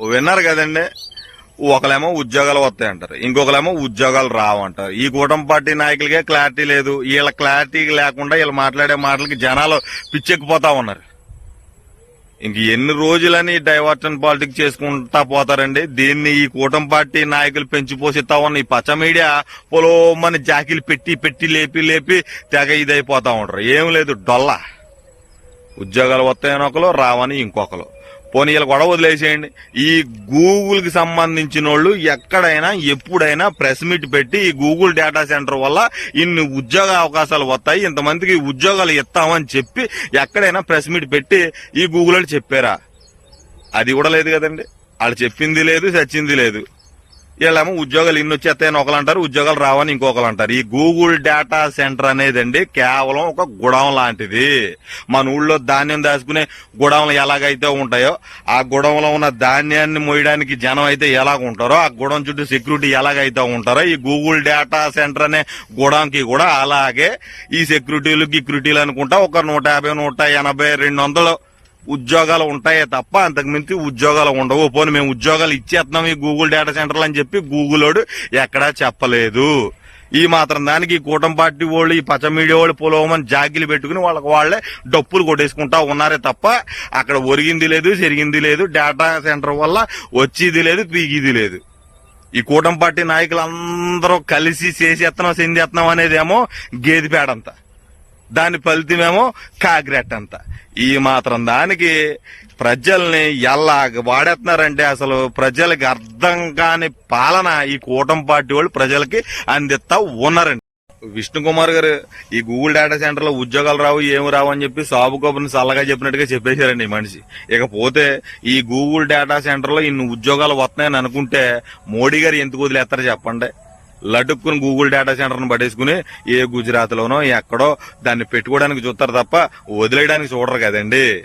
విన్నారు కదండి? ఒకలేమో ఉద్యోగాలు వస్తాయి అంటారు. ఇంకొకలేమో ఉద్యోగాలు రావు అంటారు ఈ కూటమి పార్టీ నాయకులకే క్లారిటీ లేదు. వీళ్ళ క్లారిటీ లేకుండా వీళ్ళు మాట్లాడే మాటలకి జనాలు పిచ్చెక్కిపోతా ఉన్నారు. ఇంక ఎన్ని రోజులని డైవర్షన్ పాలిటిక్స్ చేసుకుంటా పోతారండి? దీన్ని ఈ కూటమి పార్టీ నాయకులు పెంచిపోసిస్తా ఉన్న ఈ పచ్చ మీడియా పొలోమని జాకీలు పెట్టి పెట్టి లేపి లేపి తెగ ఇదైపోతా ఉంటారు ఏం లేదు డొల్ల. ఉద్యోగాలు వస్తాయని ఒకరు రావని ఇంకొకరు పోనీ వీళ్ళ గొడవ వదిలేసేయండి. ఈ గూగుల్కి సంబంధించిన వాళ్ళు ఎక్కడైనా ఎప్పుడైనా ప్రెస్ మీట్ పెట్టి ఈ గూగుల్ డేటా సెంటర్ వల్ల ఇన్ని ఉద్యోగ అవకాశాలు వస్తాయి ఇంతమందికి ఉద్యోగాలు ఇస్తామని చెప్పి ఎక్కడైనా ప్రెస్ మీట్ పెట్టి ఈ గూగుల్ అని చెప్పారా? అది కూడా లేదు కదండి. వాళ్ళు చెప్పింది లేదు చచ్చింది లేదు. వీళ్ళేమో ఉద్యోగాలు ఇన్ని వచ్చేస్తాయని ఒకరు అంటారు ఉద్యోగాలు రావని ఇంకొకరు అంటారు. ఈ గూగుల్ డేటా సెంటర్ అనేదండి కేవలం ఒక గుడవం లాంటిది. మన ఊళ్ళో ధాన్యం దాచుకునే గుడంలు ఎలాగైతే ఉంటాయో ఆ గుడంలో ఉన్న ధాన్యాన్ని మోయడానికి జనం అయితే ఎలాగ ఉంటారో ఆ గుడం చుట్టూ సెక్యూరిటీ ఎలాగైతే ఉంటారో ఈ గూగుల్ డేటా సెంటర్ అనే గుడంకి కూడా అలాగే ఈ సెక్యూరిటీలు గిక్యూరిటీలు అనుకుంటా ఒక నూట యాభై నూట ఎనభై రెండు వందలు ఉద్యోగాలు ఉంటాయే తప్ప అంతకు మించి ఉద్యోగాలు ఉండవు. పోనీ మేము ఉద్యోగాలు ఇచ్చేస్తున్నాం ఈ గూగుల్ డేటా సెంటర్లు అని చెప్పి గూగుల్ వాడు ఎక్కడా చెప్పలేదు. ఈ మాత్రం దానికి ఈ కూటమి పార్టీ వాళ్ళు ఈ పచ్చ మీడియా వాళ్ళు పొలవమని జాగిలు పెట్టుకుని వాళ్ళకి వాళ్ళే డప్పులు కొట్టేసుకుంటా ఉన్నారే తప్ప అక్కడ ఒరిగింది లేదు జరిగింది లేదు డేటా సెంటర్ వల్ల వచ్చేది లేదు పీగిది లేదు. ఈ కూటమి పార్టీ నాయకులందరూ కలిసి చేసేస్తున్నాం చెందేస్తున్నాం అనేదేమో గేదిపేడంతా దాని ఫలితమేమో కాగ్రెట్ అంత. ఈ మాత్రం దానికి ప్రజల్ని ఎలా వాడేస్తున్నారంటే అసలు ప్రజలకి అర్థం కాని పాలన ఈ కూటమి పార్టీ వాళ్ళు ప్రజలకి అందిస్తా ఉన్నారండి. విష్ణు కుమార్ గారు ఈ గూగుల్ డేటా సెంటర్లో ఉద్యోగాలు రావు ఏమి రావు అని చెప్పి సాబు కబుర్ని చల్లగా చెప్పినట్టుగా చెప్పేశారండి ఈ మనిషి. ఇకపోతే ఈ గూగుల్ డేటా సెంటర్లో ఇన్ని ఉద్యోగాలు వస్తున్నాయని అనుకుంటే మోడీ గారు ఎందుకు వదిలేస్తారు చెప్పండి. లడుక్కుని గూగుల్ డేటా సెంటర్ను పడేసుకుని ఏ గుజరాత్లోనో ఎక్కడో దాన్ని పెట్టుకోవడానికి చూస్తారు తప్ప వదిలేయడానికి చూడరు కదండి.